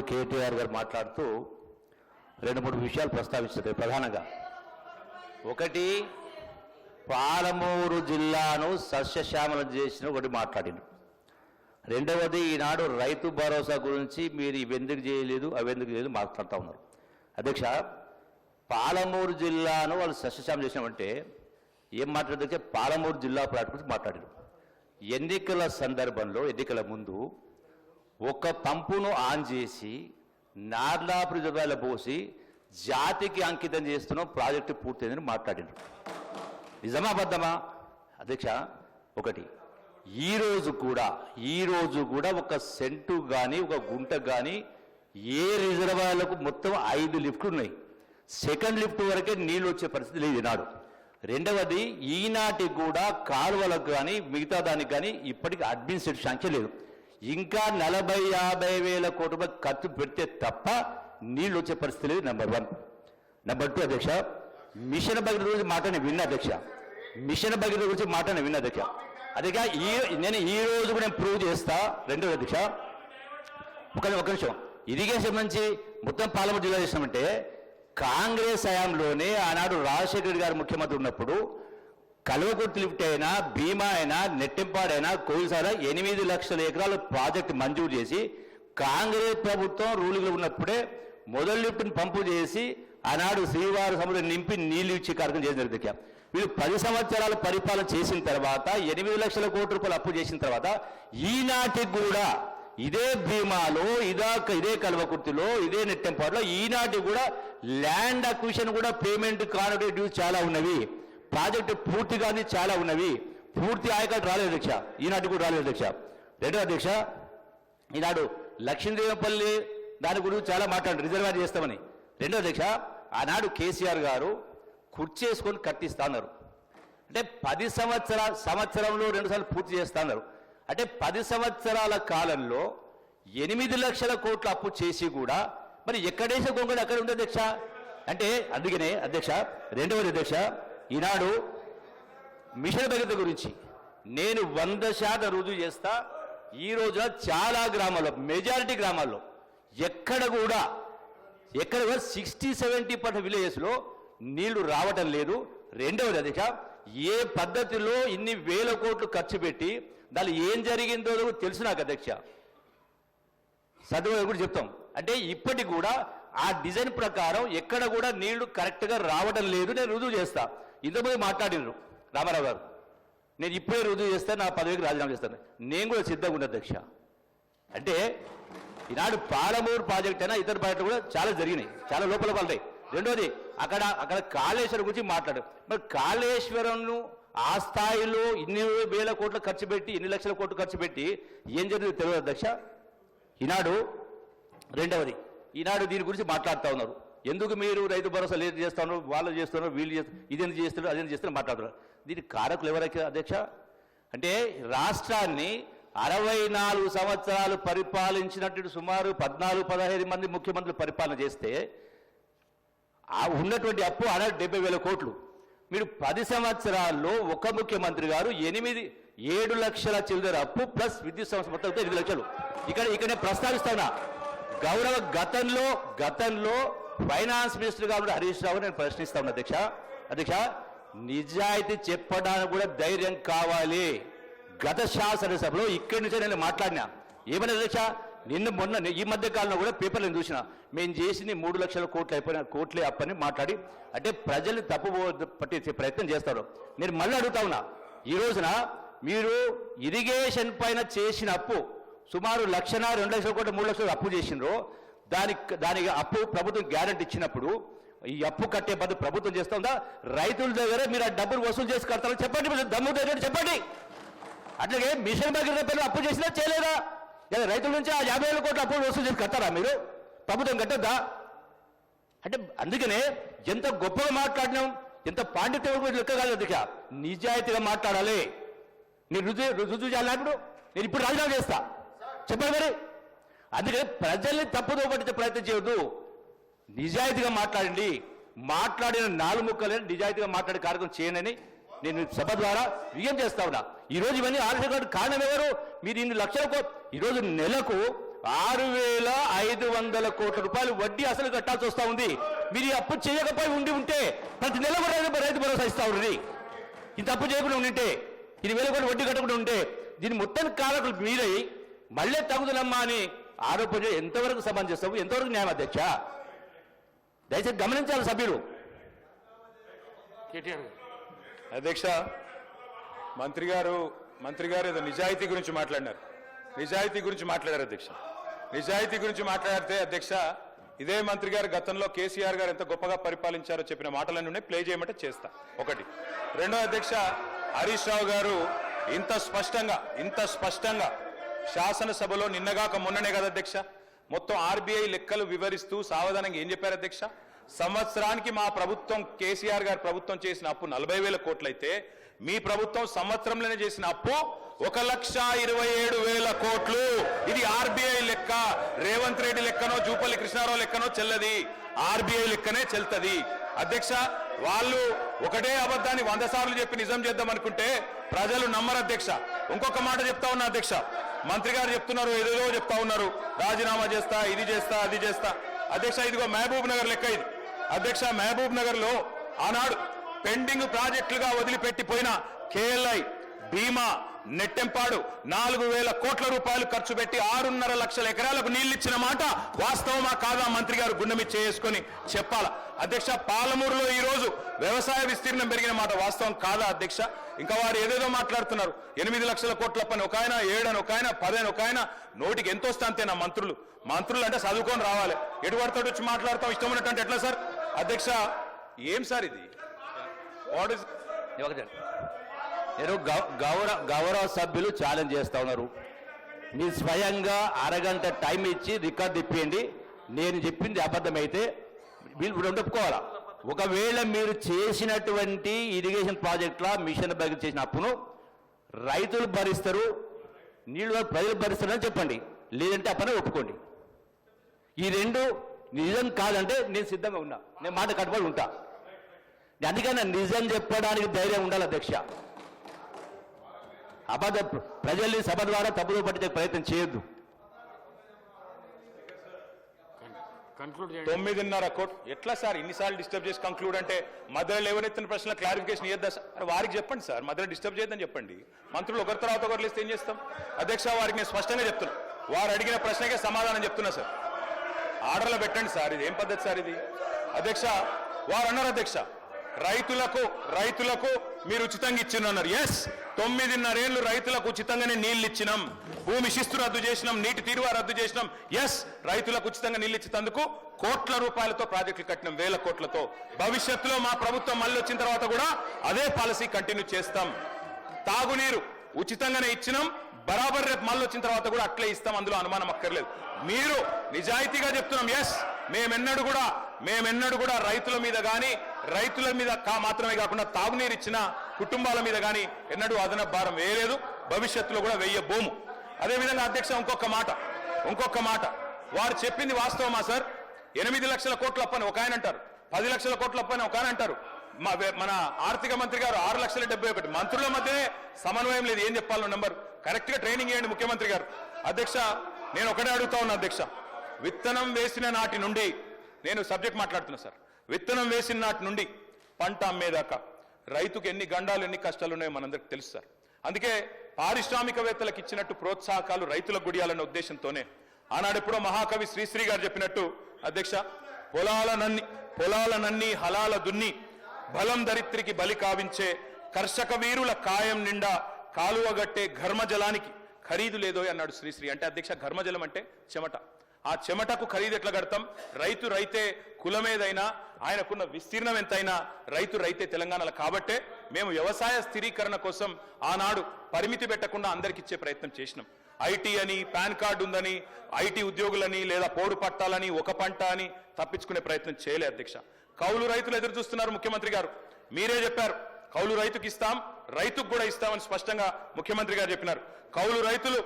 గౌరవనీయులు కేటీఆర్ గారు మాట్లాడుతూ రెండు మూడు విషయాలు ప్రస్తావించారు ప్రధానంగా. ఒకటి పాలమూరు జిల్లాను సస్యశ్యామలం చేసిన ఒకటి మాట్లాడిండు. రెండవది ఈనాడు రైతు భరోసా గురించి మీరు ఇవెందుకు చేయలేదు అవెందుకు చేయలేదు మాట్లాడుతూ ఉన్నారు. అధ్యక్ష పాలమూరు జిల్లాను వాళ్ళు సస్యశ్యామం చేసినామంటే ఏం మాట్లాడదంటే పాలమూరు జిల్లా ప్రాట్ గురించి మాట్లాడారు. ఎన్నికల సందర్భంలో ఎన్నికల ముందు ఒక పంపును ఆన్ చేసి నార్లాపు రిజర్వాయర్లో పోసి జాతికి అంకితం చేస్తున్నాం ప్రాజెక్టు పూర్తయిందని మాట్లాడారు నిజమా అబద్ధమా? అధ్యక్ష ఒకటి. ఈ రోజు కూడా ఈ రోజు కూడా ఒక సెంటు కానీ ఒక గుంట కానీ ఏ రిజర్వాయర్లకు మొత్తం ఐదు లిఫ్ట్లు ఉన్నాయి. సెకండ్ లిఫ్ట్ వరకే నీళ్ళు వచ్చే పరిస్థితి లేదు ఈనాడు. రెండవది ఈనాటి కూడా కాలువలకు కానీ మిగతా దానికి కానీ ఇప్పటికీ అడ్మినిస్ట్రేటివ్ శాంక్షన్ లేదు. ఇంకా నలభై యాభై వేల కోట్ల రూపాయలు ఖర్చు పెడితే తప్ప నీళ్ళు వచ్చే పరిస్థితి లేదు నెంబర్ వన్ నెంబర్ టూ అధ్యక్ష మిషన్ భగీరథ గురించి మాట నేను విన్నా అధ్యక్ష. మిషన్ భగీరథ గురించి మాట నేను విన్నా అధ్యక్ష. అధ్యక్ష ఈ నేను ఈ రోజు కూడా నేను ప్రూవ్ చేస్తా. రెండో అధ్యక్ష ఒక ఒక నిమిషం. ఇరిగేషన్ నుంచి మొత్తం పార్లమెంట్ జిల్లా చేసినామంటే కాంగ్రెస్ హయాంలోనే ఆనాడు రాజశేఖర్ గారు ముఖ్యమంత్రి ఉన్నప్పుడు కల్వకుర్తి లిఫ్ట్ అయినా భీమా అయినా నెట్టింపాడైనా కోయిసాల ఎనిమిది లక్షల ఎకరాలు ప్రాజెక్టు మంజూరు చేసి కాంగ్రెస్ ప్రభుత్వం రూలింగ్లో ఉన్నప్పుడే మొదటి లిఫ్ట్ని పంపు చేసి ఆనాడు శ్రీవారి సముద్రం నింపి నీళ్ళు ఇచ్చే కార్యక్రమం చేసిన జరిగింది వీళ్ళు పది సంవత్సరాలు పరిపాలన చేసిన తర్వాత ఎనిమిది లక్షల కోట్ల రూపాయలు అప్పు చేసిన తర్వాత ఈనాటికి కూడా ఇదే భీమాలో ఇదాక ఇదే కల్వకుర్తిలో ఇదే నెట్టెంపాడులో ఈనాటి కూడా ల్యాండ్ అక్విషన్ కూడా పేమెంట్ కానటువంటి చాలా ఉన్నవి. ప్రాజెక్టు పూర్తిగానే చాలా ఉన్నవి. పూర్తి ఆయకట్టు రాలేదు అధ్యక్ష. ఈనాటి కూడా రాలేదు అధ్యక్ష. రెండో అధ్యక్ష ఈనాడు లక్ష్మీదేవపల్లి దాని గురించి చాలా మాట్లాడు రిజర్వాయర్ చేస్తామని. రెండో అధ్యక్ష ఆనాడు కేసీఆర్ గారు కుర్చీ వేసుకొని అన్నారు అంటే పది సంవత్సర సంవత్సరంలో రెండుసార్లు పూర్తి చేస్తున్నారు. అంటే పది సంవత్సరాల కాలంలో ఎనిమిది లక్షల కోట్ల అప్పు చేసి కూడా మరి ఎక్కడేసే గొంగడు అక్కడ ఉంది అధ్యక్ష? అంటే అందుకనే అధ్యక్ష రెండవది అధ్యక్ష ఈనాడు మిషన్ భగత గురించి నేను వంద శాతం రుజువు చేస్తా. ఈ రోజున చాలా గ్రామాల్లో మెజారిటీ గ్రామాల్లో ఎక్కడ కూడా ఎక్కడ కూడా సిక్స్టీ సెవెంటీ పర్సెంట్ విలేజెస్లో నీళ్ళు రావటం లేదు. రెండవది అధ్యక్ష ఏ పద్ధతిలో ఇన్ని వేల కోట్లు ఖర్చు పెట్టి దానిలో ఏం జరిగిందో తెలుసు నాకు అధ్యక్ష. చదువు కూడా చెప్తాం. అంటే ఇప్పటికి కూడా ఆ డిజైన్ ప్రకారం ఎక్కడ కూడా నీళ్ళు కరెక్ట్గా రావడం లేదు నేను రుజువు చేస్తా. ఇంతకుముందు మాట్లాడినారు రామారావు గారు. నేను ఇప్పుడే రుజువు చేస్తే నా పదవికి రాజీనామా చేస్తాను. నేను కూడా సిద్ధంగా ఉన్న అధ్యక్ష. అంటే ఈనాడు పాలమూరు ప్రాజెక్ట్ అయినా ఇతర ప్రాజెక్టులు కూడా చాలా జరిగినాయి. చాలా లోపల పడ్డాయి. రెండోది అక్కడ అక్కడ కాళేశ్వరం గురించి మాట్లాడు మరి కాళేశ్వరంను ఆ స్థాయిలో ఇన్ని వేల కోట్లు ఖర్చు పెట్టి ఇన్ని లక్షల కోట్లు ఖర్చు పెట్టి ఏం జరిగిందో తెలియదు అధ్యక్ష. ఈనాడు రెండవది ఈనాడు దీని గురించి మాట్లాడుతూ ఉన్నారు. ఎందుకు మీరు రైతు భరోసా లేదు చేస్తాను వాళ్ళు చేస్తున్నారు వీళ్ళు చేస్తున్నారు ఇదేంటి చేస్తున్నారు అదేంటి చేస్తున్నారు మాట్లాడుతున్నారు. దీనికి కారకులు ఎవరైతే అధ్యక్ష? అంటే రాష్ట్రాన్ని అరవై నాలుగు సంవత్సరాలు పరిపాలించినట్టు సుమారు పద్నాలుగు పదహైదు మంది ముఖ్యమంత్రులు పరిపాలన చేస్తే ఆ ఉన్నటువంటి అప్పు అర డెబ్బై వేల కోట్లు. మీరు పది సంవత్సరాల్లో ఒక ముఖ్యమంత్రి గారు ఎనిమిది ఏడు లక్షల చిల్లర అప్పు ప్లస్ విద్యుత్ సంస్థ మొత్తం ఎనిమిది లక్షలు. ఇక్కడ ఇక్కడ నేను ప్రస్తావిస్తున్నా. గౌరవ గతంలో గతంలో ఫైనాన్స్ మినిస్టర్ గారు హరీష్ రావు నేను ప్రశ్నిస్తా ఉన్నా అధ్యక్ష. అధ్యక్ష నిజాయితీ చెప్పడానికి కూడా ధైర్యం కావాలి. గత శాసనసభలో ఇక్కడి నుంచే నేను మాట్లాడినా. ఏమైనా అధ్యక్ష? నిన్న మొన్న ఈ మధ్య కాలంలో కూడా పేపర్లు నేను చూసిన. మేము చేసింది మూడు లక్షల కోట్లు అయిపోయిన కోట్లే అప్పని మాట్లాడి అంటే ప్రజలు తప్పు పట్టించే ప్రయత్నం చేస్తారు. నేను మళ్ళీ అడుగుతా ఉన్నా. ఈ రోజున మీరు ఇరిగేషన్ పైన చేసిన అప్పు సుమారు లక్షణ రెండు లక్షల కోట్లు మూడు లక్షలు అప్పు చేసిండ్రు. దానికి దానికి అప్పు ప్రభుత్వం గ్యారంటీ ఇచ్చినప్పుడు ఈ అప్పు కట్టే బదులు ప్రభుత్వం చేస్తుందా? రైతుల దగ్గర మీరు ఆ డబ్బులు వసూలు చేసి కడతారని చెప్పండి మీరు దమ్ము దగ్గర చెప్పండి. అట్లాగే మిషన్ భగీరథ పేరు అప్పు చేసినా చేయలేదా? లేదా రైతుల నుంచి ఆ యాభై వేల కోట్ల అప్పులు వసూలు చేసి కట్టారా మీరు? ప్రభుత్వం కట్టద్దా? అంటే అందుకనే ఎంత గొప్పగా మాట్లాడినాం ఎంత పాండిత్యం కూడా లెక్క కాదు అందుక. నిజాయితీగా మాట్లాడాలి. నేను రుజువు రుజువు చేయాలి నేను ఇప్పుడు రాజీనామా చేస్తా. చెప్పండి మరి. అందుకని ప్రజల్ని తప్పుదో పట్టించే ప్రయత్నం చేయొద్దు. నిజాయితీగా మాట్లాడండి. మాట్లాడిన నాలుగు ముక్కలని నిజాయితీగా మాట్లాడే కార్యక్రమం చేయనని నేను సభ ద్వారా విజయం చేస్తా ఉన్నా. ఈ రోజు ఇవన్నీ ఆలస్యం కారణం ఎవరు? మీరు ఇన్ని లక్షలకు ఈరోజు నెలకు ఆరు వేల ఐదు వందల కోట్ల రూపాయలు వడ్డీ అసలు కట్టాల్సి వస్తూ ఉంది. మీరు ఈ అప్పు చేయకపోయి ఉండి ఉంటే ప్రతి నెల కూడా రైతు రైతు భరోసా ఇస్తా ఉంది. ఇంత అప్పు చేయకుండా ఉండింటే ఇది వేల కోట్లు వడ్డీ కట్టకుండా ఉంటే దీని మొత్తం కారకులు మీరై మళ్ళీ తగుదలమ్మా అని ఆరోపణ ఎంతవరకు సమంజసం ఎంతవరకు న్యాయం అధ్యక్ష దయచేసి గమనించాలి సభ్యులు. అధ్యక్ష మంత్రి గారు మంత్రి గారు ఏదో నిజాయితీ గురించి మాట్లాడినారు. నిజాయితీ గురించి మాట్లాడారు అధ్యక్ష. నిజాయితీ గురించి మాట్లాడితే అధ్యక్ష ఇదే మంత్రి గారు గతంలో కేసీఆర్ గారు ఎంత గొప్పగా పరిపాలించారో చెప్పిన మాటలన్నీ ఉన్నాయి. ప్లే చేయమంటే చేస్తా. ఒకటి. రెండో అధ్యక్ష హరీష్ రావు గారు ఇంత స్పష్టంగా ఇంత స్పష్టంగా శాసనసభలో నిన్నగాక మొన్ననే కదా అధ్యక్ష? మొత్తం ఆర్బీఐ లెక్కలు వివరిస్తూ సావధానంగా ఏం చెప్పారు అధ్యక్ష? సంవత్సరానికి మా ప్రభుత్వం కేసీఆర్ గారు ప్రభుత్వం చేసిన అప్పు నలభై వేల కోట్లయితే మీ ప్రభుత్వం సంవత్సరంలోనే చేసిన అప్పు ఒక లక్ష ఇరవై ఏడు వేల కోట్లు. ఇది ఆర్బీఐ లెక్క. రేవంత్ రెడ్డి లెక్కనో జూపల్లి కృష్ణారావు లెక్కనో చెల్లది. ఆర్బీఐ లెక్కనే చెల్తది. అధ్యక్ష వాళ్ళు ఒకటే అబద్ధాన్ని వంద సార్లు చెప్పి నిజం చేద్దాం అనుకుంటే ప్రజలు నమ్మరు అధ్యక్ష. ఇంకొక మాట చెప్తా ఉన్నా అధ్యక్ష. మంత్రి గారు చెప్తున్నారు ఏదేదో చెప్తా ఉన్నారు. రాజీనామా చేస్తా ఇది చేస్తా అది చేస్తా. అధ్యక్ష ఇదిగో మహబూబ్ నగర్ లెక్క ఇది. అధ్యక్ష మహబూబ్ నగర్లో ఆనాడు పెండింగ్ ప్రాజెక్టులుగా వదిలిపెట్టిపోయిన కేఎల్ఐ భీమా నెట్టెంపాడు. నాలుగు వేల కోట్ల రూపాయలు ఖర్చు పెట్టి ఆరున్నర లక్షల ఎకరాలకు నీళ్ళు ఇచ్చిన మాట వాస్తవమా కాదా మంత్రి గారు గుండెమి చేసుకొని చెప్పాలా? అధ్యక్ష పాలమూరులో ఈ రోజు వ్యవసాయ విస్తీర్ణం పెరిగిన మాట వాస్తవం కాదా అధ్యక్ష? ఇంకా వారు ఏదేదో మాట్లాడుతున్నారు. ఎనిమిది లక్షల కోట్ల పని ఒక ఆయన ఏడని ఒక ఆయన పదని ఒక ఆయన. నోటికి ఎంత వస్తే అంతేనా మంత్రులు. మంత్రులు అంటే చదువుకొని రావాలి. ఎటు పడతాడు వచ్చి మాట్లాడతాం. ఇష్టం ఉన్నట్టు ఎట్లా సార్? అధ్యక్ష ఏం సార్ ఇది? వాట్ ఇస్ ఒకటి నేను గౌ- గౌరవ గౌరవ సభ్యులు ఛాలెంజ్ చేస్తా ఉన్నారు. మీరు స్వయంగా అరగంట టైం ఇచ్చి రికార్డు తిప్పేయండి నేను చెప్పింది అబద్ధమైతే వీళ్ళు ఒప్పుకోవాలా? ఒకవేళ మీరు చేసినటువంటి ఇరిగేషన్ ప్రాజెక్టుల మిషన్ బయట చేసిన అప్పును రైతులు భరిస్తారు నీళ్ళు ప్రజలు భరిస్తారని చెప్పండి. లేదంటే అప్పనే ఒప్పుకోండి. ఈ రెండు నిజం కాదంటే నేను సిద్ధంగా ఉన్నా. నేను మాట కట్టుబడి ఉంటా. అందుకని నిజం చెప్పడానికి ధైర్యం ఉండాలి అధ్యక్ష. అబద్ధ ప్రజల్ని సభ ద్వారా తప్పుదో పట్టించే ప్రయత్నం చేయొద్దు. కన్క్లూడ్ చేయండి. తొమ్మిదిన్నర కోట్ ఎట్లా సార్ ఇన్నిసార్లు డిస్టర్బ్ చేసి కంక్లూడ్ అంటే మధ్యలో లేవనెత్తిన ప్రశ్న క్లారిఫికేషన్ ఇద్దా సార్? వారికి చెప్పండి సార్ మధ్యలో డిస్టర్బ్ చేయొద్దని చెప్పండి. మంత్రులు ఒకరి తర్వాత ఒకరు లేస్తే ఏం చేస్తాం? అధ్యక్ష వారికి నేను స్పష్టంగా చెప్తున్నా. వారు అడిగిన ప్రశ్నకే సమాధానం చెప్తున్నా సార్. ఆర్డర్లో పెట్టండి సార్ ఇది ఏం పద్ధతి సార్ ఇది? అధ్యక్ష వారు అన్నారు అధ్యక్ష రైతులకు రైతులకు మీరు ఉచితంగా ఇచ్చినన్నారు ఎస్ తొమ్మిదిన్నరేళ్ళు రైతులకు ఉచితంగానే నీళ్ళు ఇచ్చినాం. భూమి శిస్తు రద్దు చేసినాం. నీటి తీరువ రద్దు చేసినాం. ఎస్ రైతులకు ఉచితంగా నీళ్ళు ఇచ్చినందుకు కోట్ల రూపాయలతో ప్రాజెక్టులు కట్టినాం. వేల కోట్లతో. భవిష్యత్తులో మా ప్రభుత్వం మళ్ళీ వచ్చిన తర్వాత కూడా అదే పాలసీ కంటిన్యూ చేస్తాం. తాగునీరు ఉచితంగానే ఇచ్చినాం. బరాబర్ రేపు మళ్ళీ వచ్చిన తర్వాత కూడా అట్లే ఇస్తాం. అందులో అనుమానం అక్కర్లేదు. మీరు నిజాయితీగా చెప్తున్నాం. ఎస్ మేమెన్నడూ కూడా మేమెన్నడూ కూడా రైతుల మీద కానీ రైతుల మీద కా మాత్రమే కాకుండా తాగునీరు ఇచ్చిన కుటుంబాల మీద కానీ ఎన్నడూ అదన భారం వేయలేదు. భవిష్యత్తులో కూడా వెయ్యబోము అదేవిధంగా అధ్యక్ష ఇంకొక మాట ఇంకొక మాట. వారు చెప్పింది వాస్తవమా సార్? ఎనిమిది లక్షల కోట్ల అప్పని ఒక ఆయన అంటారు. పది లక్షల కోట్ల అప్పని ఒక ఆయన అంటారు. మా మన ఆర్థిక మంత్రి గారు ఆరు లక్షల డెబ్బై ఒకటి. మంత్రుల మధ్యనే సమన్వయం లేదు. ఏం చెప్పాలో నెంబర్. కరెక్ట్గా ట్రైనింగ్ ఇవ్వండి ముఖ్యమంత్రి గారు. అధ్యక్ష నేను ఒకటే అడుగుతా ఉన్నా అధ్యక్ష. విత్తనం వేసిన నాటి నుండి నేను సబ్జెక్ట్ మాట్లాడుతున్నా సార్. విత్తనం వేసిన నాటి నుండి పంట అమ్మేదాకా రైతుకు ఎన్ని గండాలు ఎన్ని కష్టాలు ఉన్నాయో మనందరికి తెలుసు సార్. అందుకే పారిశ్రామికవేత్తలకు ఇచ్చినట్టు ప్రోత్సాహకాలు రైతులకు గుడియాలన్న ఉద్దేశంతోనే ఆనాడెప్పుడో మహాకవి శ్రీశ్రీ గారు చెప్పినట్టు అధ్యక్ష పొలాలనన్ని పొలాలనన్ని హలాల దున్ని బలం దరిత్రికి బలి కావించే కర్షక వీరుల కాయం నిండా కాలువగట్టే ఘర్మజలానికి ఖరీదు లేదో అన్నాడు శ్రీశ్రీ. అంటే అధ్యక్ష ఘర్మజలం అంటే చెమట. ఆ చెమటకు ఖరీదు ఎట్లా కడతాం? రైతు రైతే కులమేదైనా ఆయనకున్న విస్తీర్ణం ఎంతైనా రైతు రైతే తెలంగాణలో. కాబట్టే మేము వ్యవసాయ స్థిరీకరణ కోసం ఆనాడు పరిమితి పెట్టకుండా అందరికి ఇచ్చే ప్రయత్నం చేసినాం. ఐటీ అని పాన్ కార్డు ఉందని ఐటీ ఉద్యోగులని లేదా పోడు పట్టాలని ఒక పంట అని తప్పించుకునే ప్రయత్నం చేయలే అధ్యక్ష. కౌలు రైతులు ఎదురు చూస్తున్నారు ముఖ్యమంత్రి గారు. మీరే చెప్పారు కౌలు రైతుకి ఇస్తాం రైతుకు కూడా ఇస్తామని స్పష్టంగా ముఖ్యమంత్రి గారు చెప్పినారు. కౌలు రైతులు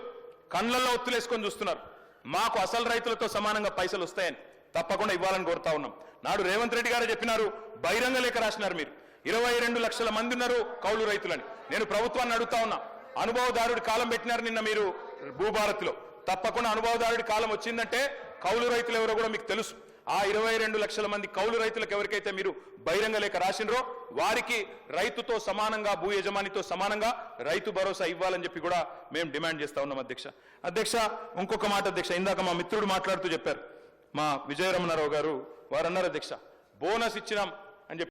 కండ్లల్లో ఒత్తులేసుకొని చూస్తున్నారు. మాకు అసలు రైతులతో సమానంగా పైసలు వస్తాయని తప్పకుండా ఇవ్వాలని కోరుతా ఉన్నాం. నాడు రేవంత్ రెడ్డి గారు చెప్పినారు బహిరంగ లేఖ రాసినారు మీరు. ఇరవై రెండు లక్షల మంది ఉన్నారు కౌలు రైతులని. నేను ప్రభుత్వాన్ని అడుగుతా ఉన్నా. అనుభవదారుడి కాలం పెట్టినారు నిన్న మీరు భూభారత్లో. తప్పకుండా అనుభవదారుడి కాలం వచ్చిందంటే కౌలు రైతులు ఎవరో కూడా మీకు తెలుసు. ఆ ఇరవై రెండు లక్షల మంది కౌలు రైతులకు ఎవరికైతే మీరు బహిరంగ లేఖ రాసినరో వారికి రైతుతో సమానంగా భూ యజమానితో సమానంగా రైతు భరోసా ఇవ్వాలని చెప్పి కూడా మేము డిమాండ్ చేస్తా ఉన్నాం అధ్యక్ష. అధ్యక్ష ఇంకొక మాట అధ్యక్ష ఇందాక మా మిత్రుడు మాట్లాడుతూ చెప్పారు. మా విజయరమణారావు గారు వారు అన్నారు అధ్యక్ష. బోనస్ ఇచ్చినాం